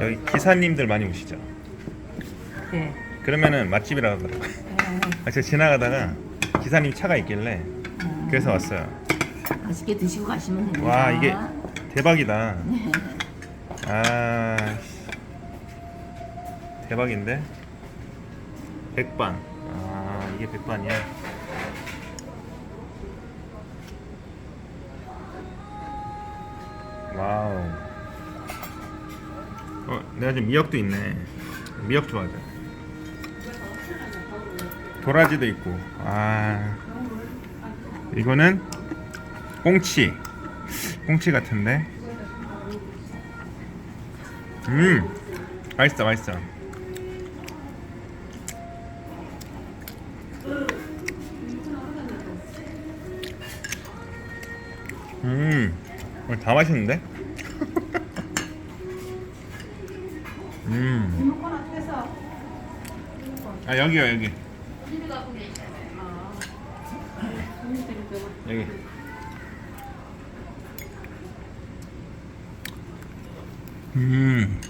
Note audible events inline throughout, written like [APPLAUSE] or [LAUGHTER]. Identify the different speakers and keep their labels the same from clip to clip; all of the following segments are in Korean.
Speaker 1: 여기 기사님들 많이 오시죠?
Speaker 2: 네.
Speaker 1: 그러면은 맛집이라고 하더라고요. 아, 제가 지나가다가 기사님 차가 있길래 그래서 왔어요.
Speaker 2: 맛있게 드시고 가시면 됩니다.
Speaker 1: 와 이게 대박이다. 아 씨. 대박인데 백반. 아 이게 백반이야. 내가 지금 미역도 있네. 미역 좋아하죠. 도라지도 있고. 아 이거는 꽁치. 꽁치 같은데. 음, 맛있어, 맛있어. 음, 오늘 다 맛있는데? 아 여기요 여기. 여기. 음.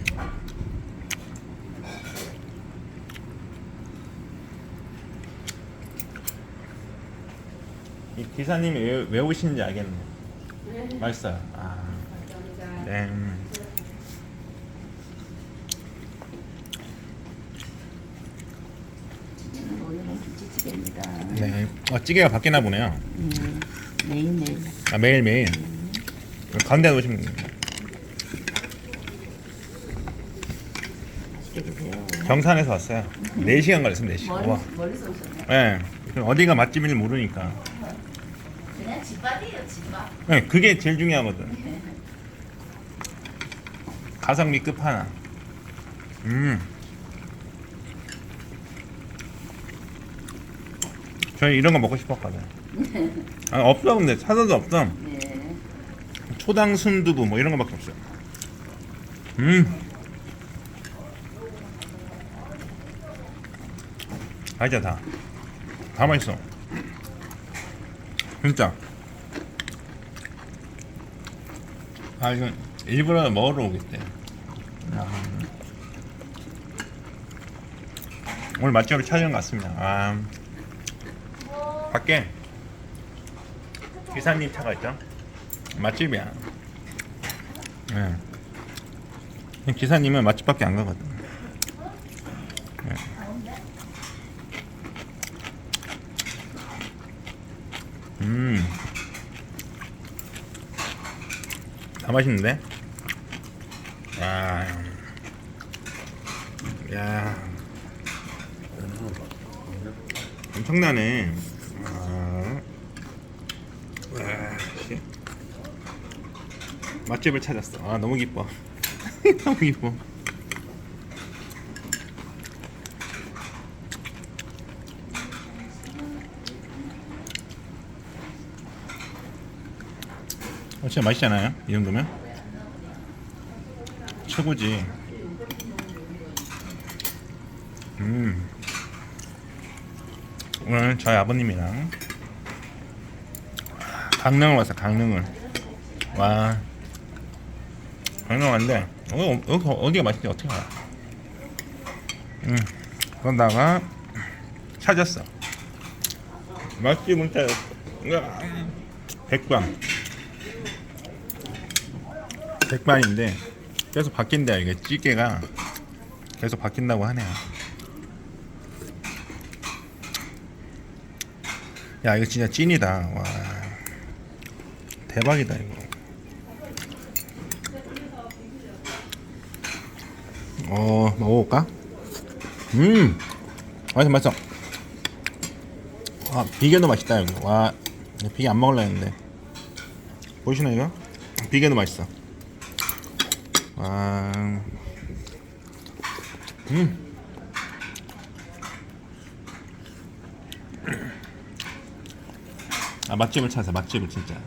Speaker 1: 이 기사님이 왜, 왜 오시는지 알겠네. 맛있어요. 아. 네.
Speaker 2: 오늘은 김치찌개입니다.
Speaker 1: 네. 어, 찌개가 바뀌나 보네요.
Speaker 2: 음, 매일 매일.
Speaker 1: 아, 매일 매일. 가운데 놓으시면 됩니다.
Speaker 2: 맛있게 드세요.
Speaker 1: 경산에서 왔어요. 4시간 걸렸어요. 4시간.
Speaker 2: 멀리
Speaker 1: 와.
Speaker 2: 멀리서 오셨네.
Speaker 1: 네. 그럼 어디가 맛집인지 모르니까.
Speaker 2: 그냥 집밥이에요, 집밥.
Speaker 1: 네, 그게 제일 중요하거든. 가성비 끝판왕. 음. 저희 이런 거 먹고 싶었거든. 아, 없어 근데 찾아도 없어.
Speaker 2: 네.
Speaker 1: 초당 순두부 뭐 이런 거밖에 없어요. 음. 맛있다 다. 다 맛있어. 진짜. 아 이건 일부러 먹으러 오겠대. 음. 오늘 맛집으로 찾은 것 같습니다. 아. 밖에 기사님 차가 있죠? 맛집이야. 네. 기사님은 맛집밖에 안 가거든. 네. 음. 다 맛있는데? 야. 야. 엄청나네. 아. 와, 씨. 맛집을 찾았어. 아 너무 기뻐. [LAUGHS] 너무 기뻐. 어, 진짜 맛있잖아요. 이 정도면 최고지. 음. 오늘 저희 아버님이랑 강릉을 왔어. 강릉을. 와. 강릉한데 어, 여기 어디가 맛있지 어떻게 알아? 음. 그러다가 찾았어. 찾았어. 으아. 백반. 백반인데 계속 바뀐대요 이게 찌개가 계속 바뀐다고 하네요. 야 이거 진짜 찐이다. 와 대박이다 이거. 어 먹어볼까? 음 맛있어 맛있어. 아 비계도 맛있다 여기. 와 비계 안 먹을라 했는데 보이시나 이거? 비계도 맛있어. 와 음. 아 맛집을 찾아 맛집을 진짜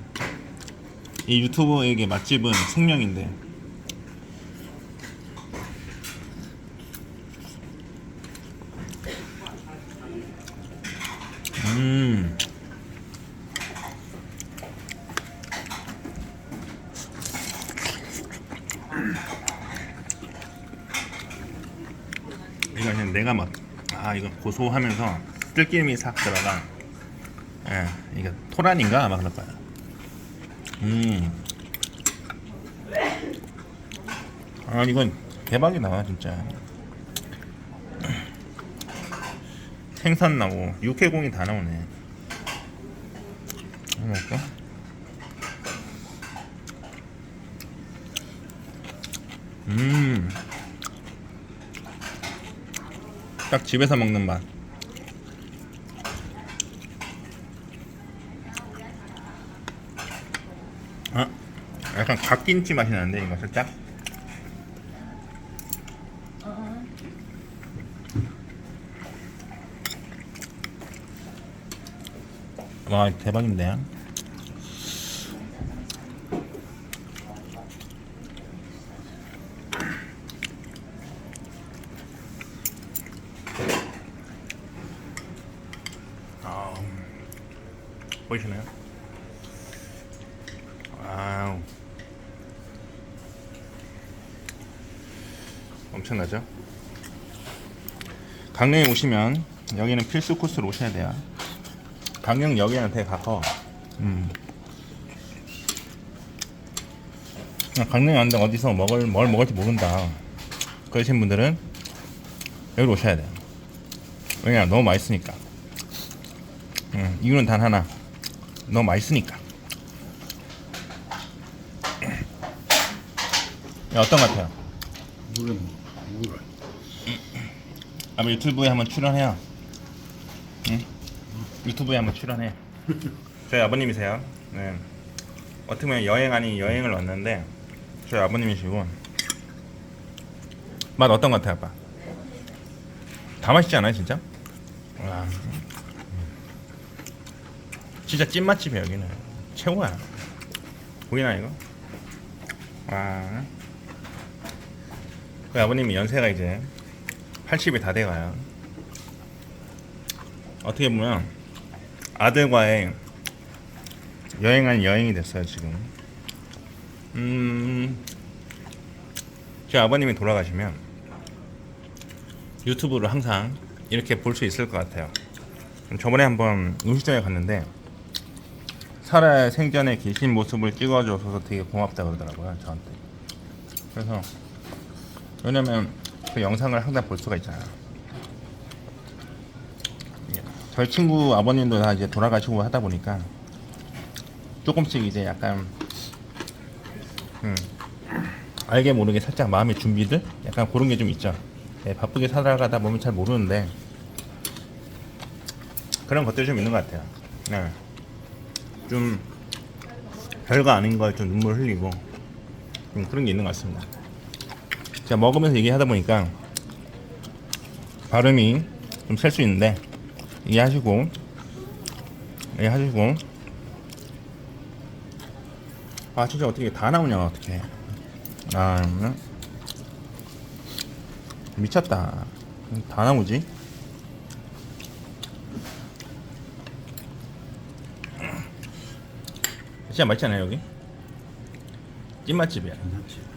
Speaker 1: 이 유튜버에게 맛집은 생명인데 음 내가 막 아 이거 고소하면서 들기름이 싹 들어가. 예, 이게 토란인가 아마 그럴 거야. 음. 아 이건 대박이다 진짜. 생선 나오고 육해공이 다 나오네. 먹을까? 음. 딱 집에서 먹는 맛. 아, 약간 갓김치 맛이 나는데 이거 살짝. 와 대박인데. 아, 보이시나요? 와우. 엄청나죠? 강릉에 오시면 여기는 필수 코스로 오셔야 돼요. 강릉역에는 되게 가까워. 음. 강릉에 왔는데 어디서 먹을 뭘 먹을지 모른다. 그러신 분들은 여기로 오셔야 돼요. 왜냐 너무 맛있으니까. 음, 이유는 단 하나. 너무 맛있으니까. 야, 어떤 것 같아요?
Speaker 3: 물은 물을
Speaker 1: 아마 유튜브에 한번 출연해요. 응? 유튜브에 한번 출연해. 저희 아버님이세요. 네. 어떻게 보면 여행 아닌 여행을 왔는데 저희 아버님이시고 맛 어떤 것 같아요, 아빠? 다 맛있지 않아요, 진짜? 와. 진짜 찐 맛집이에요, 여기는. 최고야. 보이나 이거? 와. 저희 아버님이 연세가 이제 80이 다 돼가요. 어떻게 보면 아들과의 여행한 여행이 됐어요 지금. 음, 제 아버님이 돌아가시면 유튜브를 항상 이렇게 볼 수 있을 것 같아요. 저번에 한번 음식점에 갔는데 살아 생전에 계신 모습을 찍어줘서 되게 고맙다 그러더라고요 저한테. 그래서 왜냐면 그 영상을 항상 볼 수가 있잖아요. 예. 저희 친구 아버님도 다 이제 돌아가시고 하다 보니까 조금씩 이제 약간 음, 알게 모르게 살짝 마음의 준비들 약간 그런 게 좀 있죠. 예, 바쁘게 살아가다 보면 잘 모르는데 그런 것들이 좀 있는 것 같아요. 네. 좀 별거 아닌 거에 좀 눈물 흘리고 좀 그런 게 있는 것 같습니다. 제가 먹으면서 얘기하다 보니까 발음이 좀 셀 수 있는데 이해하시고 이해하시고 아 진짜 어떻게 다 나오냐 어떻게 아 음. 미쳤다 다 나오지 진짜 맛있잖아요 여기. 찐맛집이야.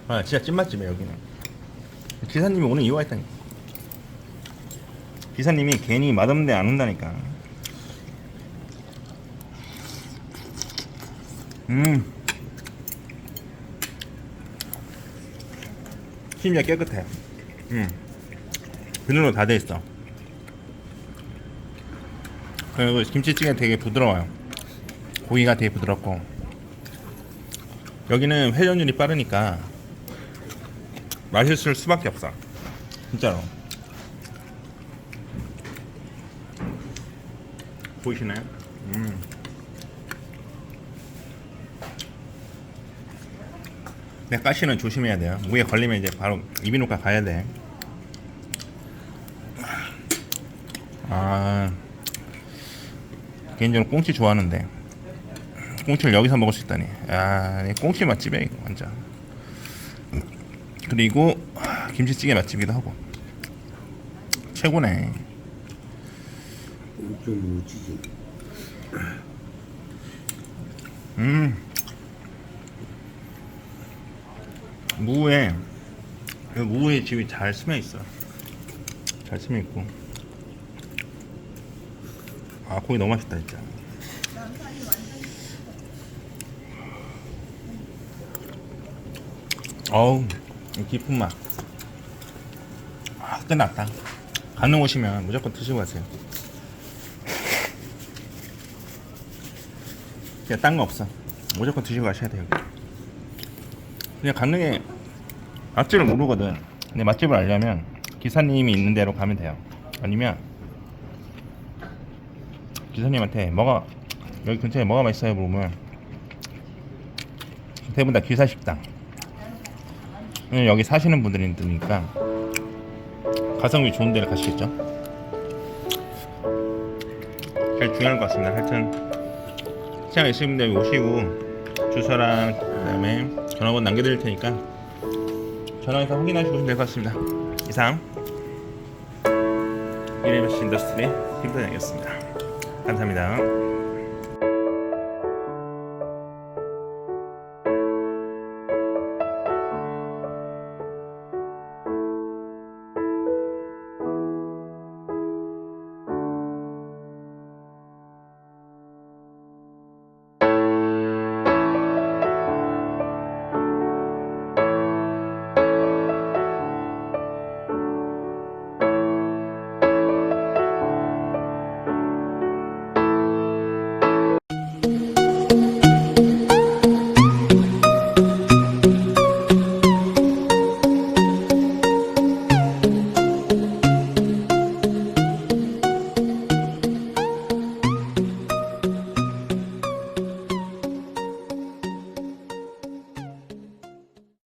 Speaker 1: 아 진짜 찐맛집이야 여기는. 기사님이 오는 이유가 있다니까. 기사님이 괜히 맛없는데 안 온다니까. 음. 심지어 깨끗해. 음. 비누로 다 돼 있어. 그리고 김치찌개 되게 부드러워요. 고기가 되게 부드럽고 여기는 회전율이 빠르니까 맛있을 수밖에 없어. 진짜로. 보이시나요? 음. 근데 가시는 조심해야 돼요. 무에 걸리면 이제 바로 이비인후과 가야 돼. 아, 개인적으로 꽁치 좋아하는데 꽁치를 여기서 먹을 수 있다니. 야, 이 꽁치 맛집이야 이거 완전. 그리고 아, 김치찌개 맛집이기도 하고 최고네.
Speaker 3: 좀
Speaker 1: 음. 무에 그 무의 집이 잘 스며 있어. 자침이 있고 아 고기 너무 맛있다 진짜 어우 이 깊은 맛. 아, 끝났다. 가능 오시면 무조건 드시고 가세요. 그냥 딴 거 없어. 무조건 드시고 가셔야 돼요. 그냥 강릉에 맛집을 모르거든. 근데 맛집을 알려면 기사님이 있는 데로 가면 돼요. 아니면 기사님한테 뭐가 여기 근처에 뭐가 맛있어요? 물으면 대부분 다 기사식당 여기 사시는 분들이니까 가성비 좋은 데를 가시겠죠? 제일 중요한 것 같습니다. 하여튼 시장 있으신 분들 오시고 주소랑 그다음에 전화번호 남겨드릴 테니까 전화해서 확인하시면 될 것 같습니다. 이상 이레버시 인더스트리 팀장이었습니다. 감사합니다